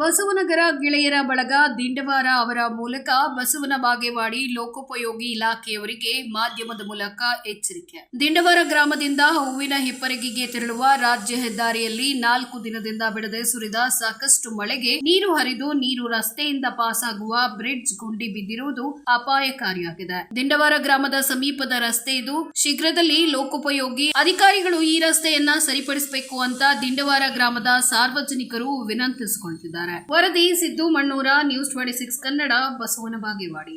ಬಸವನಗರ ಗೆಳೆಯರ ಬಳಗ ದಿಂಡವಾರ ಅವರ ಮೂಲಕ ಬಸವನ ಬಾಗೇವಾಡಿ ಲೋಕೋಪಯೋಗಿ ಇಲಾಖೆಯವರಿಗೆ ಮಾಧ್ಯಮದ ಮೂಲಕ ಎಚ್ಚರಿಕೆ. ದಿಂಡವಾರ ಗ್ರಾಮದಿಂದ ಹೂವಿನ ಹಿಪ್ಪರಗಿಗೆ ತೆರಳುವ ರಾಜ್ಯ ಹೆದ್ದಾರಿಯಲ್ಲಿ ನಾಲ್ಕು ದಿನದಿಂದ ಬಿಡದೆ ಸುರಿದ ಸಾಕಷ್ಟು ಮಳೆಗೆ ನೀರು ಹರಿದು ನೀರು ರಸ್ತೆಯಿಂದ ಪಾಸಾಗುವ ಬ್ರಿಡ್ಜ್ ಗುಂಡಿ ಬಿದ್ದಿರುವುದು ಅಪಾಯಕಾರಿಯಾಗಿದೆ. ದಿಂಡವಾರ ಗ್ರಾಮದ ಸಮೀಪದ ರಸ್ತೆ ಇದು. ಶೀಘ್ರದಲ್ಲಿ ಲೋಕೋಪಯೋಗಿ ಅಧಿಕಾರಿಗಳು ಈ ರಸ್ತೆಯನ್ನ ಸರಿಪಡಿಸಬೇಕು ಅಂತ ದಿಂಡವಾರ ಗ್ರಾಮದ ಸಾರ್ವಜನಿಕರು ವಿನಂತಿಸಿಕೊಳ್ಳುತ್ತಿದ್ದಾರೆ ವರದಿ Siddu Mannur news twenty six Kannada Basavana Bagewadi.